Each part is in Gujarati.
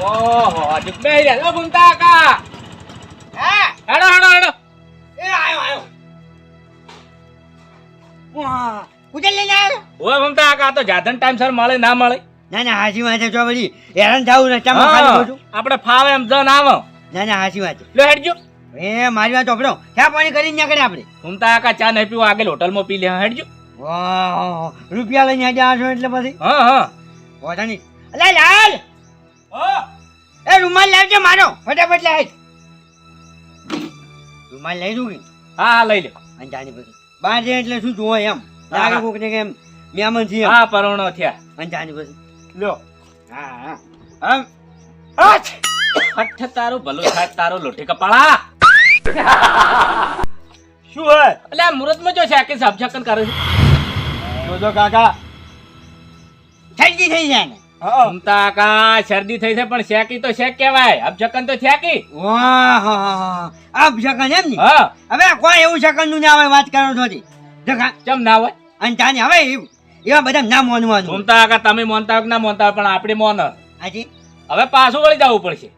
ઓહો હજુ બે રહ્યા. ઓ કાકા. હેડો હેડો હેડો. એ આયો આયો. વાહ ઉજે લઈને આવ્યો ઓ ભૂમતા કાકા તો જાધન ટાઈમ સર મળે ના મળે. ના ના હાચી વાત જો બધી હેરાન થવું ને ચામાં ખાલી હા, આપણે ફાવે એમ જન આવો. ના ના હાચી વાત લો હેડજો. એ મારી વાત ચોપડો ચા પાણી કરીને નીકળે આપણે? ભૂમતા કાકા ચા નહીં પીવો આગળ હોટલમાં પી લે હેડજો. વાહ રૂપિયા લઈને આજે છો એટલે પછી? હા હા. વાંધો અલે લાલ! એ રૂમાલ લાવજો મારો. ફટાફટ લાવ રૂમાલ લઈ દઉં કે? હા હા લઈ લે. અને જાણી પછી. બહાર જાય એટલે શું જોવો એમ? લાગે. કોક ને કેમ મેમન છીએ હા પરોણો થયા. અને જાણી પછી. લ્યો હા હા. આમ. હઠ તારું ભલું થાય તારો લોટે કપાળા. શું હે એટલે આ મુહૂર્તમાં જો છે કે સબજકન કરે છે. જોજો કાકા. ગઈ થઈ જાય ને. હા. કા શરદી થઈ છે પણ શેકી તો શેક કહેવાય. અબજકન તો શેકી. શકન એમ ને? હા. હવે કોઈ એવું શકનનું ના આવે વાત કરો છો ચમ ના હોય? અને તાને હવે એવા બધા ના મોનવાનું ભૂમતા કા તમે મોનતા ના મોનતા પણ આપણે મોન. હાજી. હવે પાછું વળી જવું પડશે.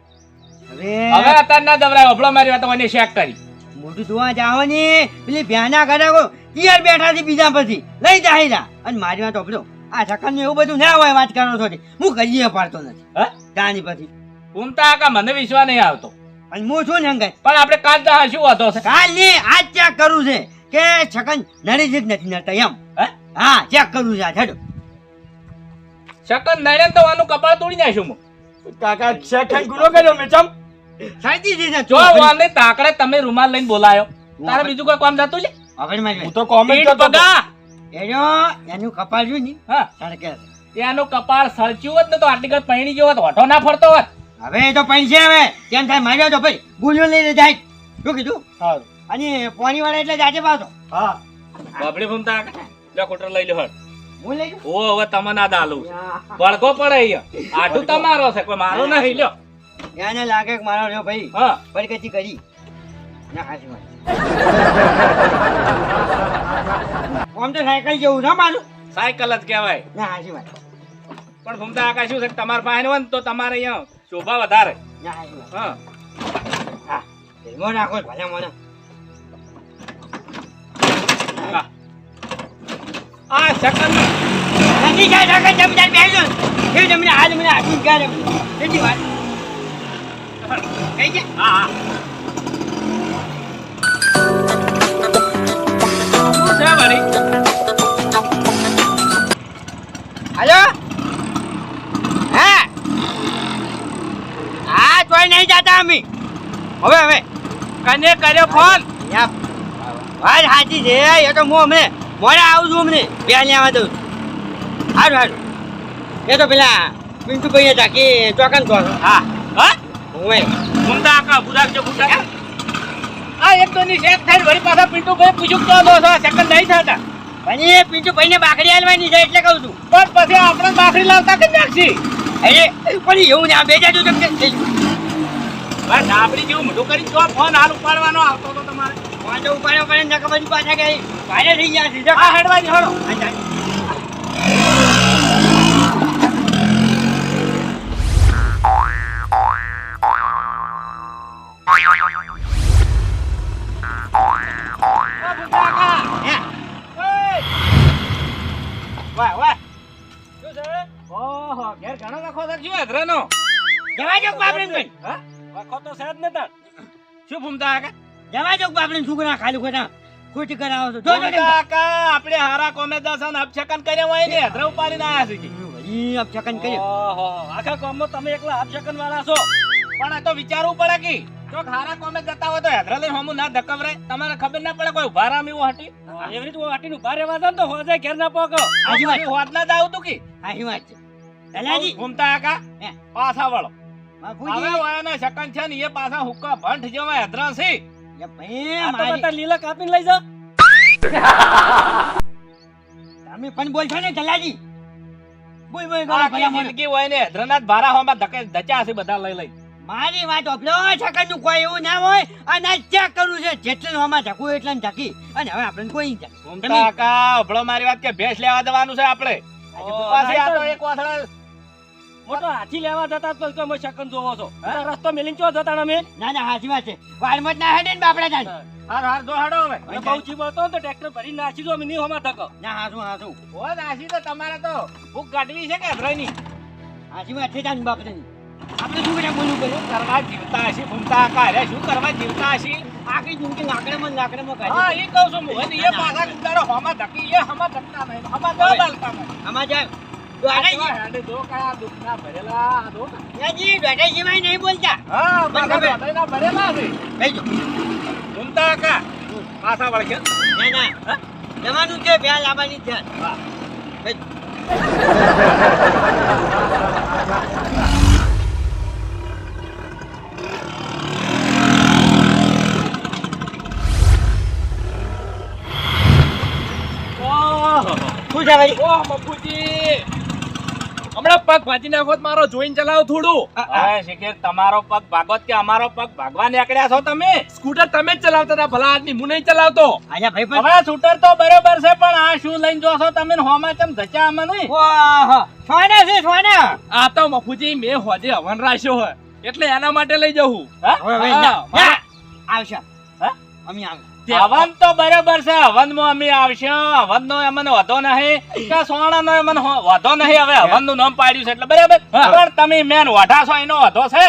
હવે અત્યારે ના દબરાય અભળો મારી વાત મને શેક કરી. મોટું જોવા જાઓ ને. પેલી ભ્યાના ઘરે પિયર બેઠા છે બીજા પછી લઈ જાય અને મારી વાત ઓપડો આ શકન એવું બધું ના હોય વાત કરો છો હું કહીએ પાડતો નથી. હે? તાની પછી. ભૂમતા કાકા મને વિશ્વાસ નહીં આવતો. અને હું છું ને અંગાત પણ આપણે કાલ તો શું હતો કાલ ને આજ ચેક કરું છે કે છકન નડી જ નથી નડતા એમ. હા? ચેક કરું છે આ છેડો છકન નડે તો આનું કપાળ તોડી નાખ્યું હું. કાકા છકન ગુનો કર્યો મેં ચમ સાચી છે જો વાને તાકડે તમે રૂમાલ લઈને બોલાયો. તારે બીજું કોઈ કામ જાતું છે? આગળ હું તો કોમેન્ટ કરતો એનો એનું કપાળ જોઈ ને? હા. સળકે એનું કપાળ સળચ્યું હોત ને તો આટલી ગત પૈણી જેવો હોત, હોઠો ના ફરતો હોત. હવે એ તો છે હવે. કેમ થાય માર્યો તો ભાઈ. ગુલિયો લઈને જાય. શું કીધું? સારું. અને પોણી વાળા એટલે જાજે પાછો. હા. બાપડી ભમતા લે કોટર લઈ લો હટ હું લઈ ઓ હવે તમે ના દાલું પડકો પડે અહીંયા. આટું તમારો છે કોઈ મારો નહીં લ્યો. એને લાગે કે મારો રહ્યો ભાઈ. હા. પડકતી કરી. ના હાજી આમ તો સાયકલ જેવું છે મારું. સાયકલ જ કહેવાય. ના હાચી વાત. પણ ભૂમતા આકા શું છે કે તમારા પાસે હોય ને તો તમારે અહીંયા શોભા વધારે. ના હા. હા ધીમો રાખો ભલે મને આ સેકન્ડ નથી જાય રાખે જમીદાર બેસજો એ તમને હાલ મને આટલું ક્યારે કેટલી વાત. કઈ ગયા હા હા. હાલો? હે? હા કોઈ નહીં જાતા અમે. હવે હવે. કને કર્યો ફોન? વાત સાચી છે એ તો હું અમને મોડા આવું છું અમને બે લેવા દઉં. સારું સારું એ તો પેલા પિન્ટુભાઈ હતા કે ચોકન તો હા. હા? હું મમતા કાકા બુરાક બુરાક આ એક તો ની શેક થઈને વળી પાછા પિન્ટુ ભાઈ પૂછ્યું તો દો સેકન્ડ નહીં થતા. અને એ પિન્ટુભાઈ ને બાકડી છે એટલે કહું છું. પણ પછી આપણે બાકરી લાવતા કે નાખશી? અરે પણ એવું ને આ બે જાજુ તમને બસ આપણી જેવું મોટું કરી જો ફોન હાલ ઉપાડવાનો આવતો તો તમારે. વાંધો ઉપાડ્યો પડે ને નકર પાછા ગઈ ભારે થઈ ગયા સીધા આ હેડવા જ હળો વાહ વાહ. શું છે ઓહો ઘેર ઘણો લખો તો શું અધરાનો જવા જો બાપડે ભાઈ હા? લખો તો છે જ ને તાર. શું ભૂમતા કાકા? જવા જો બાપડે છોકરા ખાલી ખોટા ખોટી કરાવો છો. જો જો કાકા આપણે હારા કોમે દસન અપશકન કર્યા હોય ને અધરા ઉપાડીને આયા છે ઓહો આખા ગામમાં તમે એકલા વાળા છો. પણ આ તો વિચારવું પડે કે જો ખારા કોમે જતા હોય તો હેદરા લઈને હમું ના ધકવરે તમારે ખબર ના પડે કોઈ ઊભા રામ એવું હટી? એવી રીતે વાટીનું ઊભા રહેવા દો તો હોજે ઘેર ના પોકો. હાજી વાત. હોત ના જ આવતું કે? હાચી વાત છે. દલાજી ઘૂમતા આકા. પાછા વળો. હવે વાયાના શકન છે ને એ પાછા હુક્કા ભંઠ જેવા હેદરા છે. એ ભાઈ તો મારી લીલા કાપીને લઈ જા તમે પણ બોલશો ને દલાજી બોય બોય ગોળા ભલા જિંદગી હોય ને હેદરાનાથ ભારા હોમાં ધકે ધચા છે બધા લઈ લઈ. મારી વાત ઓપલો છકનનું કોઈ એવું ના હોય. અને આ ચેક કરવું છે જેટલું આમાં ઢકું એટલે ઢકી અને હવે આપણે કોઈ નહીં કાકા ઓપલો મારી વાત કે ભેંસ લેવા દેવાનું છે આપણે? પાછી આ તો એક વાથડા મોટો હાથી લેવા જતા તો તમે શકન જોવો છો. રસ્તો મેલીન ચો જતા ને અમે ના ના હાથી વાત છે. વાળમાં જ ના હેડે ને બાપડા જાય હાર હાર જો હાડો હવે. બહુ જીવ તો ટ્રેક્ટર ભરી નાસી જો અમે નહીં હોમાં થકો. ના હાચું હાચું. ઓ નાસી તો તમારે તો ભૂખ કાઢવી છે કે અભરાઈની હાચી વાત છે બાપડા બાપડાની. આપણે શું કર્યા? બોલવું પડ્યું કરવા જીવતા હશે ભૂમતા કાઢ્યા. શું કરવા જીવતા હશે? આખી જિંદગી નાકડેમાં નાકડેમાં લાકડામાં હા એ કહું છું મોહન એ પાછા કુદારો હમા ધકી એ હમા ધકતા નહીં હમા ન બાલતા નહીં હમા જાય જવાનું છે કયા દુઃખના શું છે ભાઈ? ઓહ મફુજી. હમણાં પગ ભાજી નાખો મારો જોઈન ચલાવો થોડું. તમારો પગ ભાગવત કે અમારો પગ ભાગવા નીકળ્યા છો તમે? સ્કૂટર તમે જ ચલાવતા હતા ભલા આદમી હું નહીં ચલાવતો. અહીંયા ભાઈ પણ સ્કૂટર તો બરોબર છે પણ આ શું લઈને જોશો તમે હોમાં કેમ ધચ્યા આમાં નહીં? સોના છે સોના. આ તો મફુજી મેં હોજે હવન રાખ્યો હોય. એટલે એના માટે લઈ જવું. આવશે. હા? અમે આવે હવન તો બરોબર છે હવનમાં અમે આવશું. હવન નો અમને વધો નહીં. કે સોણા નો અમને વધો નહીં હવે હવનનું નામ પાડ્યું છે એટલે બરાબર. પણ તમે મેન વઢા છો એનો વધો છે.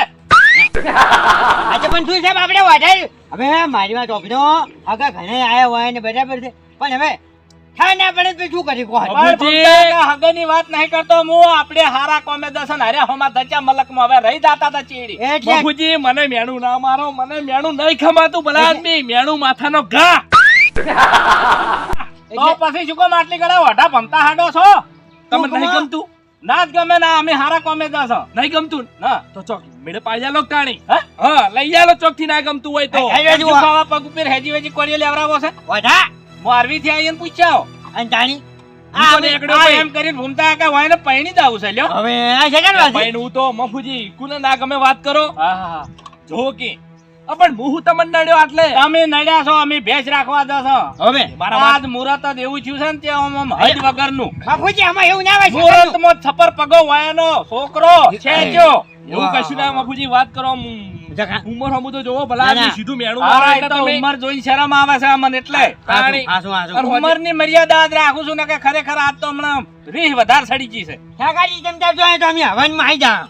આજે પણ શું છે આપણે વધારે હવે મારી વાત ઓપનો આગળ ઘણે આયા હોય ને બરાબર છે. પણ હવે થાય ના તો શું કરી કોહ બાપુજી. હગની વાત નહીં કરતો હું. આપણે હારા કોમે દસન હારે હોમા ધચા મલકમાં હવે રહી જાતા તા ચીડી. એટલે મને મેણું ના મારો મને મેણું નહીં ખમાતું ભલા આદમી મેણું માથાનો ઘા. તો પછી શું કામ આટલી ગળા વઢા ભમતા હાડો છો? તમે નહીં ગમતું? ના જ ગમે ના અમે હારા કોમે દસ. નહીં ગમતું? ના. તો ચોક મેળે પાડી આલો ટાણી હા? હા લઈ આલો ચોકથી ના ગમતું હોય તો. પગ ઉપર હેજી વેજી કોળીઓ લેવરાવો છે? વધા મોરવી થી આવીને પૂછ્યા અને જાણી? હું તો ને એકડો આ ભાઈ. એમ કરીને ભૂમતા કે વાયને પૈણી જ આવું છે લ્યો. હવે આ છે ને વાત ભાઈ હું તો મફુજી કુને ના ગમે વાત કરો. હા હા જો કે. અ પણ હું તમને નડ્યો આટલે? તમે નડ્યા છો અમે ભેંસ રાખવા દો હવે? મારા વાત આજ મુહૂર્ત જ એવું છે ને તે આમ આમ હજ વગરનું. બાપુજી આમાં એવું ના હોય મુહૂર્તમાં છપર પગો વાયાનો છોકરો છે જો. એવું કશું ના મફુજી વાત કરો. ઉંમર હમુ તો જોવો ભલા સીધું તમે ઉંમર જોઈને શરમ આવે છે મને એટલે. ઉંમરની મર્યાદા જ રાખું છું ને કે ખરેખર આજ તો હમણાં રીહ વધારે સડી ગઈ છે. જોઈએ તો અમે આવી જા.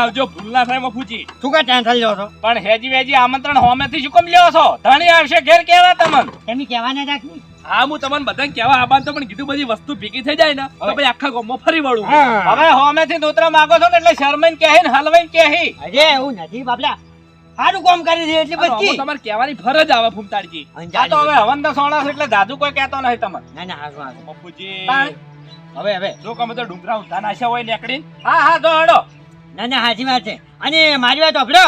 આવજો ભૂલ ના થાય મફુજી. શું કા ટેન્શન લ્યો છો? પણ હેજી વેજી આમંત્રણ હોમેથી શું કેમ લ્યો છો? ધણી આવશે ઘેર કેવા તમને? તમે કહેવાના રાખી હા હું તમને બધાને કહેવા આબાન તો પણ કીધું બધી વસ્તુ ભેગી થઈ જાય ને તો. ભાઈ આખા ગામમાં ફરી વળું. હવે હોમેથી દોતરા માંગો છો ને એટલે શરમાઈને કહે ને હલવાઈને કહે. અજે એવું નથી બાપલા. સારું કામ કરી દે એટલે બધી. તમારે કહેવાની ફરજ આવે ફૂમતાડજી. આ તો હવે હવન તો સોણા એટલે દાદુ કોઈ કહેતો નહીં તમને. ના ના હાસુ હાસુ મફુજી હવે હવે. જો ગમે તો ડુંગરા ઉધા નાખ્યા હોય નેકડી હા હા તો હડો. ના ના હાચી વાત છે. અને મારી વાત અપડો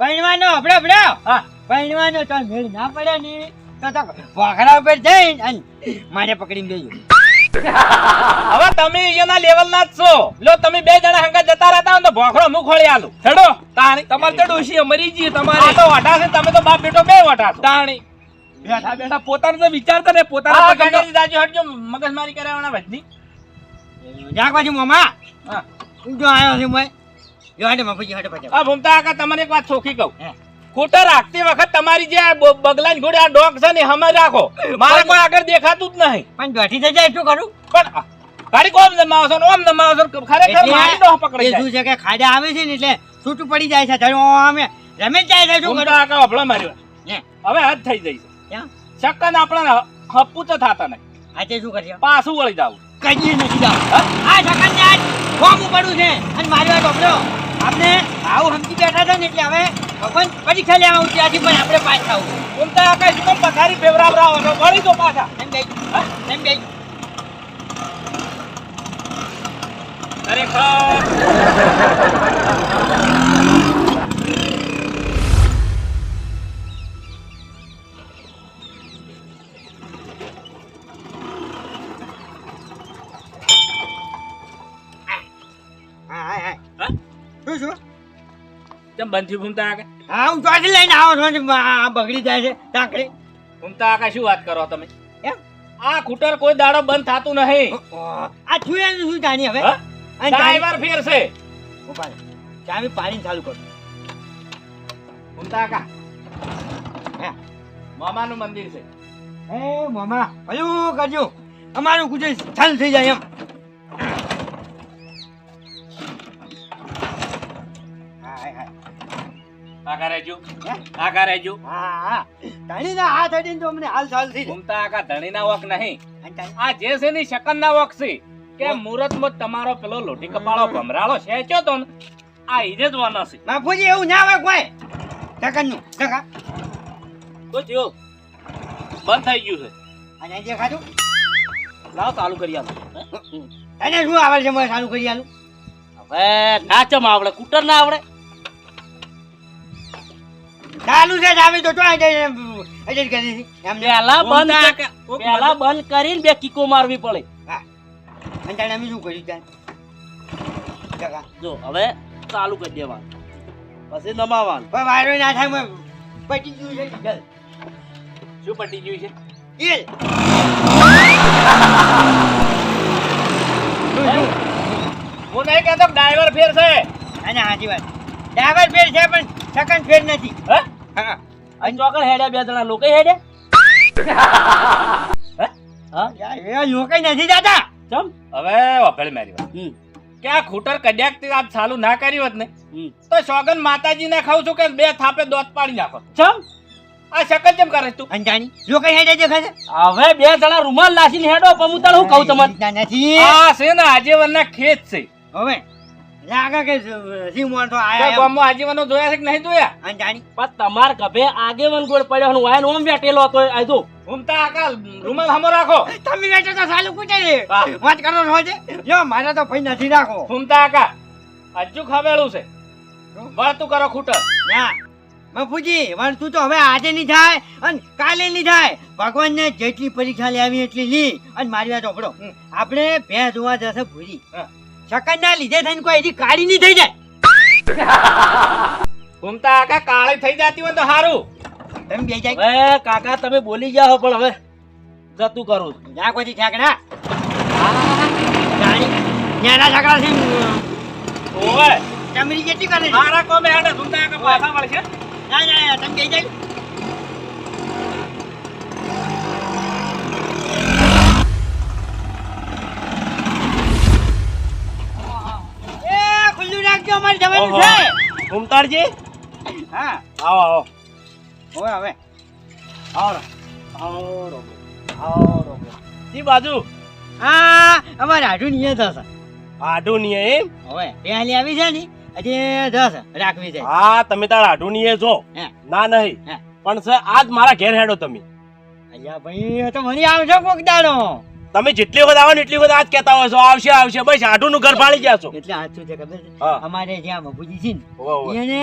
પૈણવાનો અપડો અપડો હા. પૈણવાનો તો મેળ ના પડે ને. તો તો વાખરા ઉપર જઈને અને મારે પકડીને બેજો હવે તમે લેવલ ના જ છો. લો તમે બે જણા હંગા જતા રહેતા તો ભોખરો મુખ ખોળી આલું. તાણી તમારે તો ડોશી મરી જઈએ તમારે. તો છે તમે તો બાપ બેટો બે વટા છો. તાણી. બેઠા બેઠા પોતાનું તો વિચારતા ને પોતાના દાજુ હટજો મગજમારી કરાવવાના વચની જાગ બાજુ મામા. હા. જો આવ્યો છું મેં જો હાડે મફુજી હાડે પછી. ભૂમતા કાકા તમને એક વાત ચોખી કહું. હે. ખોટા રાખતી વખત તમારી જે બગલાની ઘોડે આ ડોગ છે ને હમે રાખો. મારે કોઈ આગળ દેખાતું જ નહીં. પણ બેઠી થઈ જાય શું કરું પણ ગાડી કોમ નમાવો છો ઓમ નમાવો છો ખરેખર મારી ડોહ પકડી જાય શું છે કે ખાડા આવે છે ને એટલે છૂટું પડી જાય છે. ધણો અમે રમે જાય છે શું કરું? આકા હભળો માર્યો. હવે હદ થઈ જઈ છે. ક્યાં? ચક્કન આપણને હપ્પુ તો થાતા નહીં. આજે શું કરીએ પાછું વળી જાવ. કઈ નથી જાવ. આ શકન ને આજ ફોર્મ પડ્યું છે. અને મારી વાત સાંભળો. આપણે આવું સમજી બેઠા હતા ને એટલે હવે ભગવાન પરીક્ષા લેવા આવું ત્યાંથી પણ આપણે પાછા આવું. ભૂમતા કઈ શું પથારી ફેવરાવરાવો છો વળી દો પાછા. એમ બે. એમ બે. ખરેખર. બંધ ભૂમતા કાકા હા હું ચોથી લઈને આવો છો આ બગડી જાય છે ટાંકડી. ભૂમતા કાકા શું વાત કરો તમે? એમ? આ ખૂટર કોઈ દાડો બંધ થતું નહીં. આ છું એનું શું જાણી હવે? ડ્રાઈવર ફેર છે. ઊભા રહો. ચાવી પાણી ચાલુ કરો. ભૂમતા કાકા હે. મામાનું મંદિર છે. હે મામા ભલું કરજો. અમારું ગુજરાત ચાલુ થઈ જાય એમ. હા હા કાકા રહેજો. હે? રહેજો. હા હા. ધણીના હાથ અડીને તો અમને હાલ ચાલ થઈ ઘૂમતા કાકા ધણીના વક નહીં. આ જે છે ને શકનના વક છે. કે મુહૂર્તમાં તમારો પેલો લોટી કપાળો ભમરાળો શેચ્યો તો ને આ ઈજે જ વાના છે. બાપુજી એવું ના હોય કોઈ. ટકરનું ટકા તો જો બંધ થઈ ગયું છે. અને દેખાતું? લાવ ચાલુ કરી આલો. તને શું આવડે છે મને ચાલુ કરી આલું? હવે નાચમ આવડે કુટર ના આવડે. ચાલુ છે ચાવી તો ચોય અજય કરી છે. એમ પેલા બંધ પેલા બંધ કરીને બે કિકો મારવી પડે. અને તાણે અમે શું કર્યું ત્યાં જો હવે ચાલુ કરી દેવાનું. પછી નમાવાનું. પણ વાયરો ના થાય મેં પટી ગયું છે. ચાલ. શું પટી ગયું છે? ઈલ. હું? નહીં કહેતો ડ્રાઈવર ફેર છે અને હાચી વાત. ડ્રાઈવર ફેર છે પણ સેકન્ડ ફેર નથી. હે? હા. અહીં ચોકડ હેડ્યા બે જણા લોકો હેડ્યા હા? એ લોકો નથી જાતા. ચમ? હવે વફેળી મારી વાત કે આ ખૂટર કદ્યાક તે આજ ચાલુ ના કર્યું હોત ને તો સોગન માતાજીને ખાઉં છું કે બે થાપે દોત પાડી નાખો. ચમ? આ શકલ કેમ કરે તું? અંજાણી જો કઈ હેડે દેખાશે હવે બે જણા રૂમાલ લાસીને હેડો પણ હું તને કહું તમને? ના, નથી આ છે ને આજીવનના ખેત છે. હવે? લાગે કે સિંહ તો આયા ગામમાં આજીવનો જોયા છે કે નહીં જોયા? અંજાની પણ તમાર ગભે આગેવન ગોળ પડ્યો હું વાયન ઓમ બેઠેલો હતો આ ઘૂમતા આકા રૂમાલ હમો રાખો. તમે બેઠો તો સાલું પૂછે છે. હા. વાત કરો છો છે? જો મારે તો ભાઈ નથી રાખો. ઘૂમતા આકા હજુ ખવેલું છે. વળતું કરો ખૂટર ના. બાપુજી પણ તું તો હવે આજે નહીં થાય અને કાલે નહીં થાય. ભગવાનને જેટલી પરીક્ષા લેવી એટલી લી અને મારી વાત ઓપડો. આપણે ભે જોવા જશે ભૂરી. હા. શકન ના લીધે થઈને કોઈ એની કાળી નહીં થઈ જાય. ઘૂમતા આકા કાળી થઈ જતી હોય તો સારું તમે બે જાય. હવે કાકા તમે બોલી હો પણ હવે જતું કરું જ્યાં ના કોઈ ઠેકડા ન્યાના છકડા છે ઓવે. ચમરી જેટલી કરે મારા કોમે હેડે ઘૂમતા કાકા પાછા મળશે ના ના તમે બે જાય એ ખુલ્લું રાખજો અમારે જવાનું છે. ઘૂમતાડજી હા. આવો આવો. હવે હવે. આવો આવો રોકો. આવો રોકો. ઈ બાજુ. હા અમારે આઢું નહીં થશે. આઢું નહીં એમ? હવે પહેલી આવી છે ને હજી દસ રાખવી છે. હા તમે તાર આઢું જો હે. ના નહીં. હે. પણ સર આજ મારા ઘેર હેડો તમે. અહીંયા ભાઈ તો મને આવજો કોક દાડો. તમે જેટલી વખત આવો ને એટલી વખત આજ કહેતા હોય છો આવશે આવશે બસ આઢું નું ઘર ફાળી ગયા છો. એટલે આછું છે ખબર છે? અમારે જ્યાં બાપુજી છે. ને એને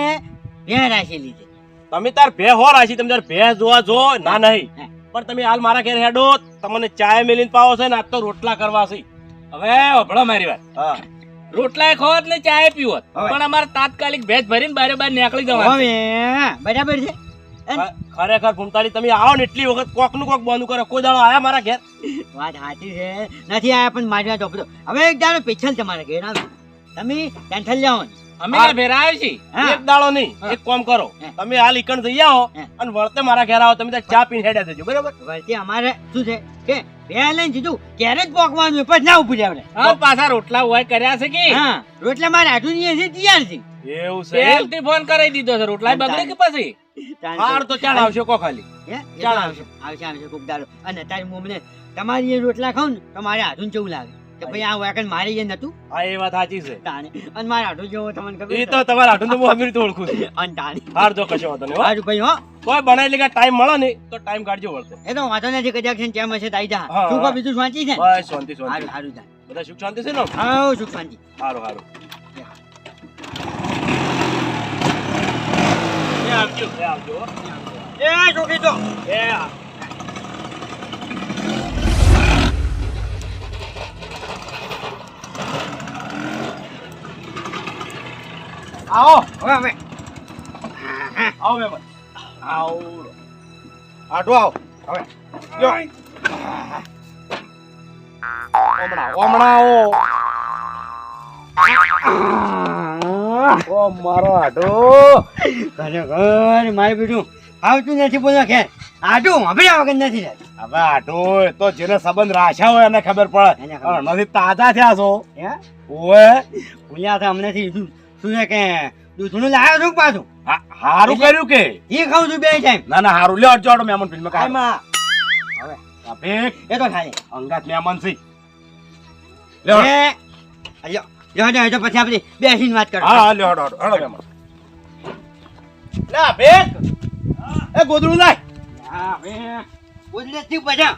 બે રાખેલી છે તમે તાર ભે હો રાખી તમે તાર ભે જોવા જો ના નહીં. પણ તમે હાલ મારા ઘેર હેડો તમને ચાય મેલીને પાવો છે ને આજ તો રોટલા કરવા છે. હવે વફળો મારી વાત. રોટલા ખોત ને ચાય પીવો પણ અમારે તાત્કાલિક ભેજ ભરીને બારે બાર નીકળી જવા હવે. બરાબર છે? ખરેખર ભૂમતાલી તમે આવો ને એટલી વખત કોકનું કોક બંધ કરો. કોઈ દાડો આયા મારા ઘેર? વાત સાચી છે. નથી આયા પણ મારી વાત ઓપડો હવે એક દાડો પેછલ તમારે ઘેર આવે. તમે ટેન્શન લેવો અમે કાલ ભેરા આવ્યા છીએ. એક દાડો નહીં એક કામ કરો. તમે હાલ ઈકણ જઈ આવો અને વળતે મારા ઘેર આવો. તમે ચા પીને હેડ્યા જજો બરાબર? વળતી અમારે શું છે કે બે લઈને જીધું ક્યારે જ પોકવાનું પછી ના ઉભું આપણે. હા પાછા રોટલા હોય કર્યા છે કે? હા રોટલા મારે આટલું નહીં છે તૈયાર છે. એવું છે ફોન કરી દીધો છે. રોટલા બગડે કે પછી? હાર તો ચાલ આવશે કો ખાલી. હે? ચાલ આવશે. આવશે. આવશે કોક દાડો અને અત્યારે હું તમારી એ રોટલા ખાવ ને તો મારે હાથું જેવું લાગે. કે ભાઈ આ વાકણ મારે એ નતું? હા એ વાત સાચી છે. તાણે. અને મારે હાથું જેવો તમને ખબર એ તો તમારા હાથું તો હું અમીર તો ઓળખું છું. અને તાણે. હાર જો કશો વાંધો નહીં હો. ભાઈ હો. કોઈ બનાવી લે ટાઈમ મળે ને તો ટાઈમ કાઢજો વળતે. એ તો વાંધો નથી કદાચ છે કેમ હશે તાઈ જા. તું કો બીજું શાંતિ છે? બસ શાંતિ શાંતિ. હારું હારું જા. બધા સુખ શાંતિ છે ને? હા સુખ શાંતિ. સારું સારું એ આવજો એ આવજો હો. એ છોકરી તો એ આ. આવો હવે હવે આવો મહેમાન આવો આટો આવો હવે યો. હમણાં હમણાં આવો ઓ મારો આટો ખરેખર મારે બેટું આવતું નથી બોલો ખેર આટું હંભળ્યા વગર નથી હવે આટો તો જેને સંબંધ રાખ્યા હોય એને ખબર પડે. એને ખબર. પણ નથી તાજા થયા છો. ઓએ ભૂલ્યા હતા હમણાંથી શું શું છે કે દૂધનું લાવ્યો છું પાછું? હારું કર્યું કે? એ ખાઉં છું બે ટાઈમ ના ના હારું. લ્યો અડજો મહેમાન ફિલ્મ એમાં. અભિક એ તો ખાલી. અંગાત મેમન છે. લ્યો. એ અલ્યો લ્યો, તો પછી આપણે બેસીને વાત કરો. હા હા લ્યો હડો હડો હડો મહેમાન લે અભિક એ ગોદડું લાય. હા બે ઉજલેથી બધા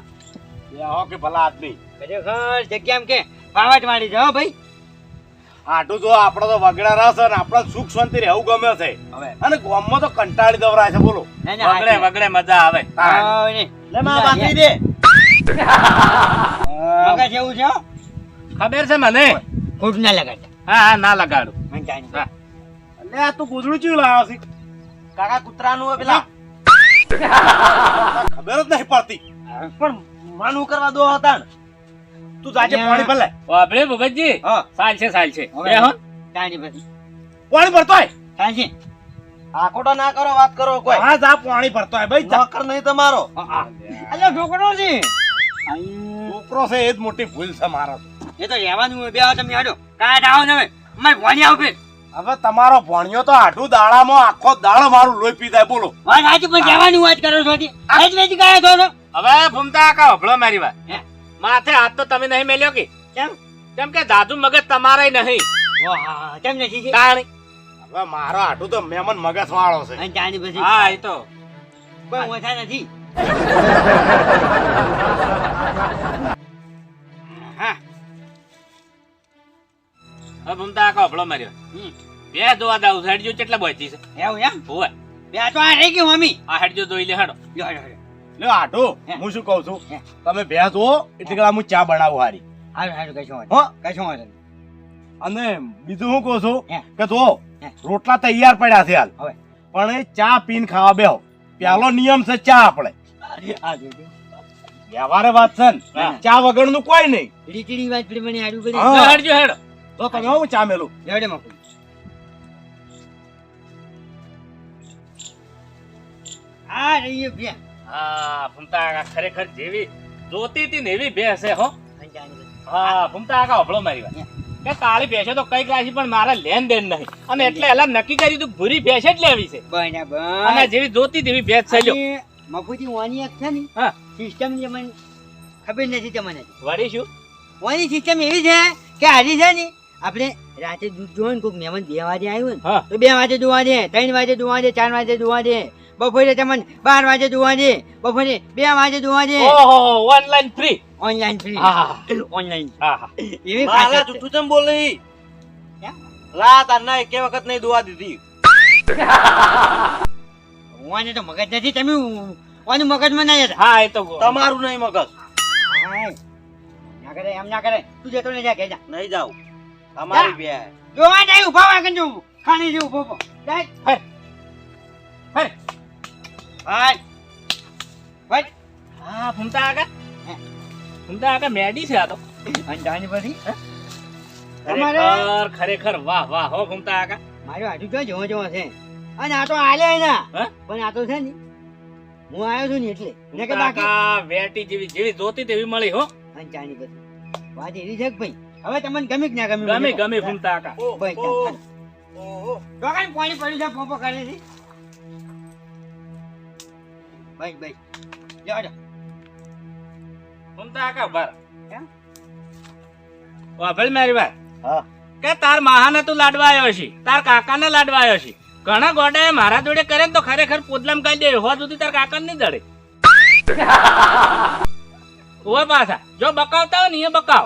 એ હો કે ભલા આદમી. ખરેખર જગ્યા એમ કે પાવટ વાળી જો ભાઈ. આટું જો આપડે તો વગડા રસ અને આપણો સુખ શાંતિ રહેવું ગમે છે. હવે. અને ગામમાં તો કંટાળી દવરાય છે બોલો. વગડે વગડે મજા આવે. લે માં બાકી. દે. મગજ એવું છે ખબર છે મને? ખોટ ના લગાડતા. હા હા ના લગાડું. મને જાણી. હા. લે આ તું ગોધડું ચીયું લાવ્યો છે? કાકા કૂતરાનું પેલા? ખબર જ નહીં પડતી. પણ માનું કરવા દો હતા ને. તું જાજે પાણી ભલે. આપણે ભગતજી? હા. સાલ છે સાલ છે. હવે હો. જાણી પછી. પાણી ભરતો હોય સાચી. આખોટો ના કરો વાત કરો કોઈ. હા જા પાણી ભરતો હોય ભાઈ જા. નોકર નહીં તમારો. અલ્યા છોકરો છે છોકરો છે એ જ મોટી ભૂલ છે મારો. એ તો રહેવાનું બે તમે હાડો. કાંઈ આવો ને હવે. અમારે ભણી આવો હવે તમારો ભણ્યો તો આઠું દાડામાં આખો દાડો મારું લોહી પી જાય બોલો. વાત સાચી પણ જવાની વાત કરો છો. આજ વેચી ગયા છો હવે ભૂમતા કા હભળો મારી વાત. હે. માથે હાથ તો તમે નહીં મેલ્યો કે? કેમ? કેમ કે દાદુ મગજ તમારે નહીં. કેમ નથી કાણી હવે મારો આઠું તો મેમન મગજ વાળો છે જાણી પછી? હા એ તો. કોઈ ઓછા નથી. હા. હવે ભૂમતા કા હભળો મારી વાત હમ. બે જોવા દાવ હેડજો કેટલા બોચી છે? એવું એમ? હોવે. બે આ તો આ રહી ગયું મમ્મી. આ હેડજો જોઈ લે હેડો. લે આટો. હું. શું કહું છું? તમે હો એટલે કે હું ચા બનાવું હારી. હારું, હારું, કશો હો. અને બીજું શું કહું છું કે જો રોટલા તૈયાર પડ્યા છે હાલ. હવે. પણ એ ચા પીન ખાવા બેહો. પેલો નિયમ છે ચા આપણે. આ વ્યવહારે વાત છે ને. વગર ચા વગરનું કોઈ નહીં. રીતિની વાત પ્રમાણે કરી. હા. હેડો. તો તમે હું ચા મેલું લ્યો, લ્યો, આ રહી બે. હા ભૂમતા કાકા ખરેખર જેવી જોતી હતી ને એવી ભેંસ છે હો. અને જાણી પછી. હા ભૂમતા કાકા હભળો મારી વાત. કે કાળી ભેંસો તો કંઈક રાશી પણ મારા લેન દેન નહીં. અને એટલે એલા નક્કી કર્યું તું ભૂરી ભેંસ જ લેવી છે. બરાબર. અને જેવી જોતી તેવી ભેંસ છે લ્યો. મફુજી વાની એક છે ને હા. સિસ્ટમ જે મને ખબર નથી તમને. વળી શું? વાની સિસ્ટમ એવી છે કે આજે છે ને આપણે રાતે દૂધ જોવે ને કોઈક મહેમાન બે વાગે આવ્યું ને તો બે વાગે જોવા દે ત્રણ વાગે જોવા દે ચાર વાગે જોવા દે. બપોરે તમને બાર વાગે જોવા દે. બપોરે બે વાગે જોવા દે. ઓહો ઓનલાઈન ફ્રી ઓનલાઈન ફ્રી હા ઓનલાઈન એવી માલા ખાસિયત છે. જૂઠું ચમ બોલી રાત આ ના એકે વખત નહીં દુવા દીધી. ઓને તો મગજ નથી તમે ઓનું મગજમાં ના જતા હા એ તો તમારું નહીં મગજ. ના કરે એમ ના કરે. તું જતો નહીં જા કે જા. નહીં જાવ અમારી બે જોવા જાય ઊભા વાગન જો ખાણી જે ઊભો ઊભો જાય. હર હર ભાઈ ભાઈ. હા ભૂમતા આગા. ભૂમતા કાકા મેડી છે આ તો. અંજાની પછી? ખરેખર ખરેખર વાહ વાહ હો ભૂમતા આગા મારું આજુ જો જોવો જોવો છે. અને આ તો આલે ના. હે? પણ આ તો છે ને હું આવ્યો છું ને એટલે. ને કે બાકી. વેટી જેવી જેવી જોતી તેવી મળી હો. અંજાની પછી. વાત એવી છે કે ભાઈ હવે તમને ગમે કે ના ગમે ગમે ગમે ભૂમતા કાકા ભાઈ ચાલ. પાણી પડ્યું છે પોપો કરે છે ભાઈ ભાઈ જા જા ભૂમતા કાકા બર? વાપર મારી વાત. હા. કે તાર માહાને તું લાડવા આવ્યો છે તાર કાકાને લાડવા આવ્યો છે. ઘણા ગોડા મારા જોડે કરે ને તો ખરેખર પોદલામ કાઢી દે હોવા સુધી તાર કાકાને નહીં દડે ઓય પાછા. જો બકાવતા હોય ને એ બકાવ.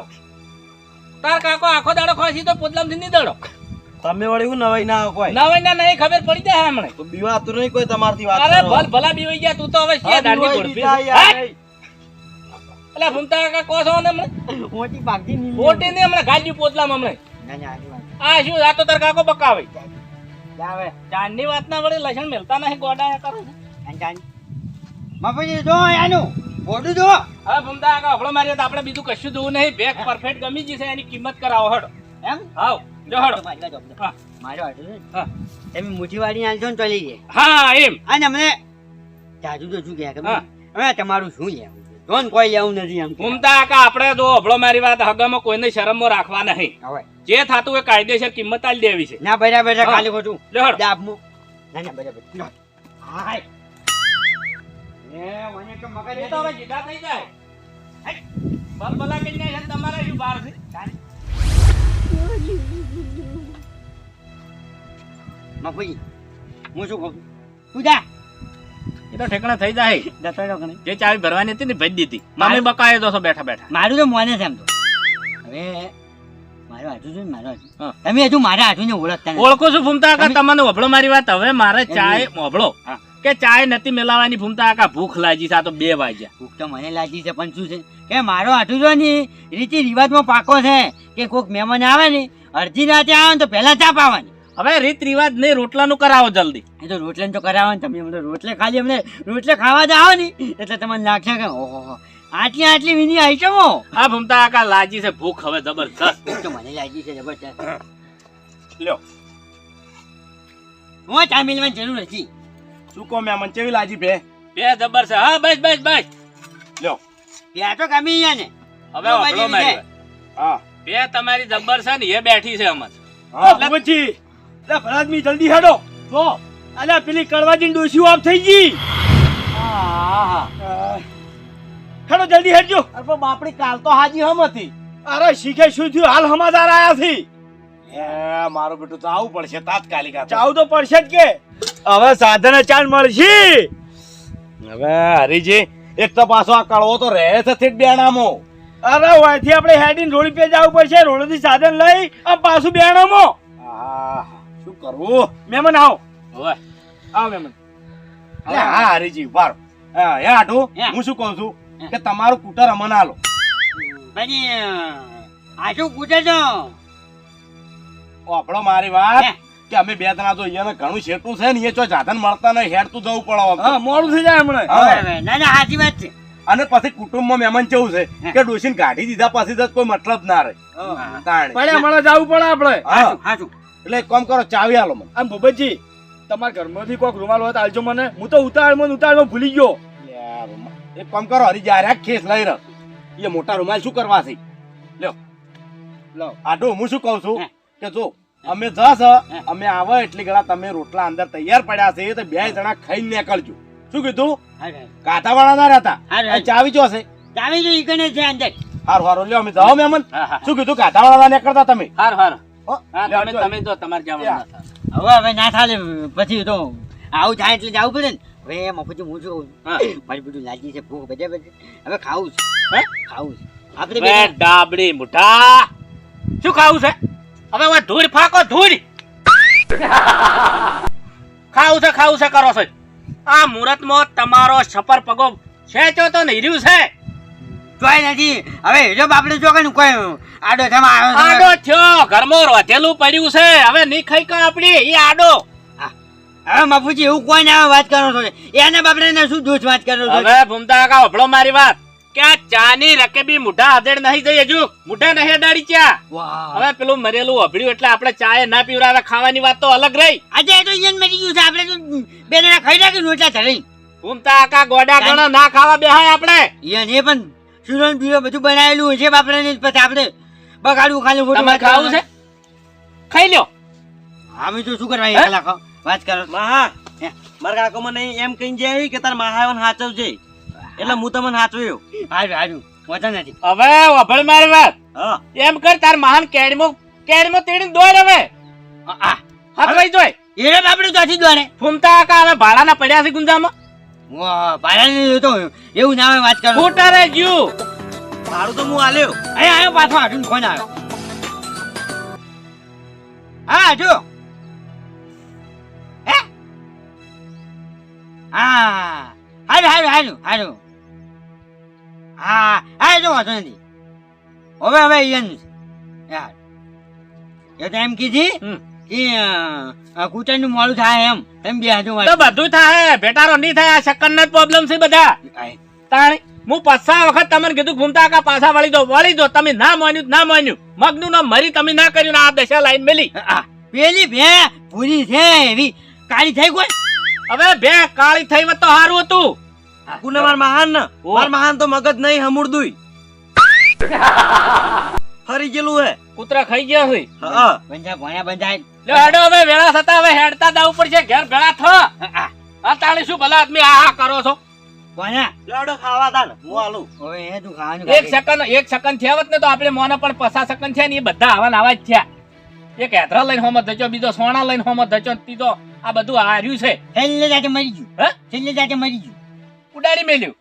તાર કાકો આખો દાડો ખોસી તો પોદલામથી દડો તમે વળી હું નવાઈ ના કોઈ? નવાઈ ના નહીં ખબર પડી જાય હમણે. તો બીવાતું નહીં કોઈ તમારથી વાત અરે ભલ ભલા બીવાઈ ગયા તું તો હવે છે દાઢી ગોળપી. અલા ભૂમતા કાકા છો ને હમણે? ઓટી પાકતી ની ઓટી ને હમણે ગાડી પોદલામ હમણે. ના ના આની વાત આ શું આ તો તાર કાકો બકાવે. જાવે ચાંદની વાત ના વડે લસણ મેલતા નહીં ગોડા કરો છો. અંજાની બાપુજી જો આનું. મોઢું જો હવે ભૂમતા આગળ હફળો મારીએ તો આપણે બીજું કશું જોવું નહીં. બેગ પરફેક્ટ ગમી જશે એની કિંમત કરાવો હડો. એમ? હાવ જો હેડો. મારી ને, હા. તમે મુઠી વાળી આલજો ને તો જાય હા એમ. અને અમને જાજુ તો શું કહે કે હવે તમારું શું લેવું? જોન કોઈ લેવું નથી એમ કે. ઘૂમતા કાકા આપણે તો હફળો મારી વાત હગામાં કોઈને શરમમાં રાખવા નહીં. હવે. જે થાતું એ કાયદેસર કિંમત આલી દેવી છે. ના બરાબર ખાલી ખોટું. લે હેડો. દાબમો. ના ના બરાબર. હાય. એ તો મગજ એ તો હવે જીગા થઈ જાય. બલબલા કરીને છે તમારે શું બહાર છે? મફુજી હું શું કહું? તું જા. એ તો ઠેકણા થઈ જાય. જે ચાવી ભરવાની હતી ને ભરી દીધી. મામી બકાય તો બેઠા બેઠા. મારું તો મોને છે એમ તો. હવે મારું છે મારું તમે હજુ મારા હાથું ને ઓળખતા ઓળખો છું ફૂમતા તમને વભળો મારી વાત. હવે મારે ચાય નહીં. હા. કે ચાય નથી મેલાવાની? ભૂમતા આખા ભૂખ લાગી છે આ તો બે વાગ્યા. ભૂખ તો મને લાગી છે પણ શું છે? કે મારો હાથું જો ને રીતિ રિવાજમાં પાકો છે કે કોઈક મહેમાન આવે ને અડધી રાતે આવે ને તો પહેલા ચા પાવાની. હવે રીત રિવાજ નહીં રોટલાનું કરાવો જલ્દી. એ તો રોટલે તો કરાવો ને તમે અમને રોટલે ખાલી અમને રોટલે ખાવા જ આવો ને એટલે તમને લાગશે કે ઓહો આટલી આટલી વિની આઈટમો. આ ભૂમતા આકા લાગી છે ભૂખ હવે જબરજસ્ત. ભૂખ તો મને લાગી છે જબરજસ્ત. લ્યો. હું ચા મિલવાની જરૂર હતી શું કહો મેમન ચેવી લાજી ભે? બે જબર છે. હા બસ બસ બસ. લ્યો. ત્યાં તો ગમી અહીંયા ને. હવે વભળો મારી હા. બે તમારી જબર છે ને એ બેઠી છે અમર હા પછી? લે ભરાદમી જલ્દી હેડો. જો અલે પેલી કડવાજી ડોસી ઓફ થઈ ગઈ. હા હેડો જલ્દી હેડજો. અરે પણ બાપડી કાલ તો હાજી હમ હતી. અરે શીખે શું થયું? હાલ સમાચાર આયા થી એ મારું બેટું તો આવું પડશે તાત્કાલિક આવું તો પડશે જ કે. હવે સાધન ચાલ મળશે. હવે હરીજી એક તો પાછો આ કળવો તો રહે છે બેણામો. અરે વાથી આપણે હેડીને રોડ પે જવું પડશે. રોડથી સાધન લઈ આ પાછું બેણામો. શું કરવું મેમન આવો. હવે. આવો મેમન. હા હરીજી વાર હા એ આટું હું. શું કહું છું? કે તમારું કૂટર અમને આલો. પછી આટલું પૂછે છો? આપણો મારી વાત. કે અમે બે ત્રણ તો અહીંયા ઘણું શેઠું છે ને એ જો જાધન મળતા નહીં હેડતું જવું પડે મોડું થઈ જાય હમણાં. ના ના સાચી વાત છે. અને પછી કુટુંબમાં મહેમાન કેવું છે? કે ડોસીને કાઢી દીધા પછી તો કોઈ મતલબ ના રહે. પડે મળે જવું પડે આપણે. એટલે એક કામ કરો ચાવી આલો મને. આમ ભૂપતજી તમારા ઘરમાંથી કોઈક રૂમાલ હોય તો આલજો મને. હું તો ઉતાવળમાં ને ઉતાવળમાં ભૂલી ગયો. એક કામ કરો હરી જ્યારે ખેસ લઈ રહ્યો એ મોટા રૂમાલ શું કરવા છે? લ્યો. લો. આટું હું શું કહું છું? કે જો અમે જશ અમે આવે એટલી ગળા તમે રોટલા અંદર તૈયાર પડ્યા છે તો બે જણા ખાઈને નીકળજો. શું કીધું? હારું, કાંઠાવાળા ના રહેતા. ચાવી જો છે ચાવી જો ઈ છે અંદર. હાર હારું લ્યો અમે જાઓ હા શું કીધું? કાંઠાવાળા ના નીકળતા તમે? હાર હારું. અમે તમે જો. તમારે જવાનું. હવે હવે ના થાલે પછી તો આવું થાય એટલે જવું પડે ને. હવે મફતી હું છું? મારી બધું લાગી છે ભૂખ બધે બધે. હવે ખાવું છે. હે? ખાવું છે. આપણે ડાબડી મુઠા. શું ખાવું છે? હવે હવે ધૂળ ફાકો ધૂળ! ખાવું છે ખાવું છે કરો છો. આ મુહૂર્તમાં તમારો છપર પગો છે તો નહીં રહ્યું છે. જોઈ નથી. હવે જો બાપડી જો કઈ કોઈ આડો થવા આડો થયો ઘરમાં રોધેલું પડ્યું છે. હવે નહીં ખાઈ કા આપડી એ આડો. હવે મફુજી એવું કોઈ ના વાત કરો છો? એને બાપડે ને શું દોષ વાત કરો છો? હવે ભૂમતા કાકા વભળો મારી વાત. કે આ ચાની રકેબી મુઢા નહીં જઈ હજુ. મુઢા નહીં અડાડી ચા હવે પેલું મરેલું અભડ્યું એટલે આપણે ચાય ના પીવડાવે ખાવાની વાત તો અલગ રહી. આજે એ તો ઈયન મરી ગયું છે આપણે તો બે જણા ખાઈ નાખી રોટલા ચડી ભૂમતા કાકા ગોડા ગણા ના ખાવા બેહાય આપણે. એ પણ સુરન પીરો બધું બનાવેલું છે આપણે ને પછી આપણે બગાડવું ખાલી ખોટું તમારે ખાવું છે? ખાઈ લ્યો. અમે તો શું કરવા એકલા વાત કરો. માહા મારા કાકો મને એમ કહીને જાય કે તાર મહાવન હાચવજે. એટલે હું તમને સાચવ્યો. હારું હારું. વચન નથી. હવે અભળ મારી વાત. એમ કર તાર મહાન કેડમો કેડમો તેડી દોડ હવે. આ, આ ભાઈ જોય. એને બાપડી તો આથી ફૂમતા કા હવે ભાડાના પડ્યા છે ગુંજામાં. વાહ ભાડાની તો એવું ના વાત કરો સ્કૂટરે ગયું ભાડું તો હું આલ્યો અહીં આયો પાછો હાટું ફોન આવ્યો. હા જો હે? હા. હારું હારું હારું હારું. હા હા જો વાંધો નથી. હવે હવે યાર. એ તો એમ કીધી કૂટરનું મોડું થાય એમ. એમ બે હાજુ તો બધું થાય. ભેટારો નહીં થાય. આ શક્કર ના પ્રોબ્લેમ છે બધા. તાણી હું પચાસ વખત તમને કીધું ઘૂમતા કા પાછા વળી દો વળી દો. તમે ના માન્યું ના માન્યું. મગનું ના મરી તમે ના કર્યું ને આ દશા લાઈન મેલી. પેલી ભે પૂરી છે એવી. કાળી થઈ કોઈ હવે ભે કાળી થઈ હોત તો સારું હતું. કુને માર મહાન ને? માર મહાન તો મગજ નહીં હમુરદુય. ફરી ગયેલું હે. કૂતરા ખાઈ ગયા હોય. હા. બંજા ભણ્યા બંજાય. લે હેડો હવે વેળા થતા હવે હેડતા દાવ છે ઘેર ભેળા થો. આ, તાળી શું ભલા આદમી આ કરો છો? ભણ્યા. લેડો ખાવા તા હું આલું હવે એ તું ખાવાનું એક સેકન્ડ એક સેકન્ડ થયા ને તો આપણે મોને પણ પચાસ સેકન્ડ થયા ને એ બધા આવા આવા જ થયા. એક હેદરા લઈને હોમત ધચો બીજો સોના લઈને હોમત ધચો ને ત્રીજો. આ બધું હાર્યું છે. છેલ્લે જાતે મરી ગયું. હે? છેલ્લે જાતે મરી ગયું. ઉડાડી મેલ્યું.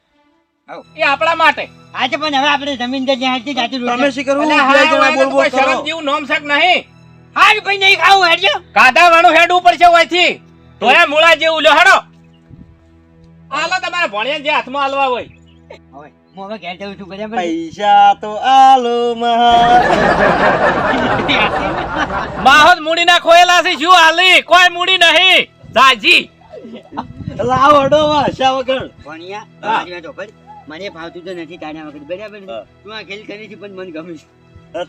એ આપણા માટે. આજે પણ હવે આપણે જમીન જગ્યા હાથી જાતે તમે શું કરું? બોલ બોલ કરો. શરમ જેવું નોમ શક નહીં. હાર ભાઈ નહીં ખાવું હેડજો. કાદા વાળું ઉપર છે ઓયથી. તોયા મૂળા જેવું લ્યો હડો. હાલો તમારા ભણ્યા જે હાથમાં હાલવા હોય. હવે હું હવે ઘેર જઉં છું બરાબર પૈસા તો આલો મહાન માહોલ મૂડી ના ખોયેલા છે શું હાલી? કોઈ મૂડી નહીં. જાજી લાવ હડો વાશા વગર ભણ્યા હા. મારી મને ફાવતું તો નથી તારા વખત. બરાબર તું આ ખેલ કરી છે પણ મને ગમે છે.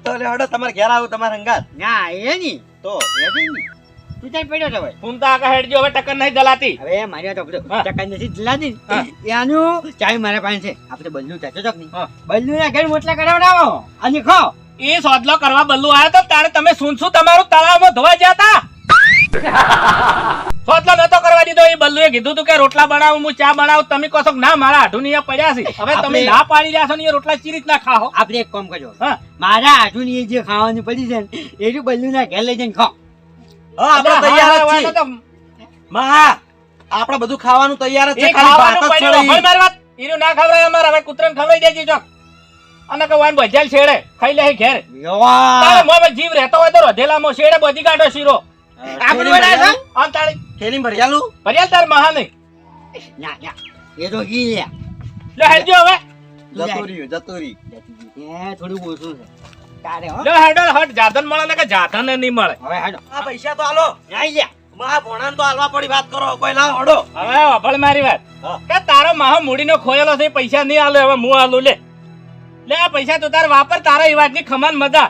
તો લે હડો તમારે ઘેર આવું તમારે હંગાત. ના એ નહીં. તો? એ નહીં. તું ચાલ પડ્યો તો હવે ફૂમતા આકા હેડજો હવે ટક્કર નહીં દલાતી હવે મારી નથી દિલાતી ત્યાંનું ચાવી મારા પાસે છે. આપણે બલ્લુ ચોક બલ્લુ ના ઘર મોટલા કરાવડાવો. અને ખો એ સોદલો કરવા બલ્લુ આવ્યો તો તારે તમે શું શું તમારું તળાવમાં ધોવા ગયા સોદલો નતો કરવા દીધો એ બલ્લુએ કીધું તું કે રોટલા બનાવું હું ચા બનાવું તમે કહો ના મારા હાડું ની પડ્યા છે. હવે તમે ના પાડી રહ્યા છો ને એ રોટલા ચીરી ના ખાઓ આપણે એક કામ કરજો. હા. મારા હાથુની જે ખાવાનું પડી છે ને એનું બલ્લુ ના ઘેર લઈ જઈને ખાઓ. હા આપણે તૈયાર જ છીએ તો આપણે બધું ખાવાનું તૈયાર જ છે ખાલી વાત જ ચડી. મારી વાત. એનું ના ખવડાય અમારે હવે કૂતરાને ખવડાઈ દેજે ચોક અને કે વાન ભજાલ છેડે ખાઈ લે ઘેર. તારે મોંમાં જીવ રહેતો હોય તો રોધેલામાં શેડે બધી કાઢો શીરો. આપણે બનાવ્યો છે? આમ તાળી. થેલી ભરિયાલું ભર્યાલ તાર મહા નહીં. ના ના. એ તો ઘી લે લે હેડજો હવે. જતું રહ્યું એ થોડું ઓછું છે. તારે હો. લે હેડો હટ. જાધન મળે ને કે જાધન નહીં મળે? હવે હાડો. આ પૈસા તો આલો. નાઈ લે મહા ભોણાને તો આલવા પડી વાત કરો. કોઈ હડો. હવે મારી વાત. કે તારો માહો મૂડીનો ખોયેલો છે પૈસા નહીં આલે. હવે હું આલું લે. લે આ પૈસા તો તાર વાપર તારા એ વાતની ખમાન મજા.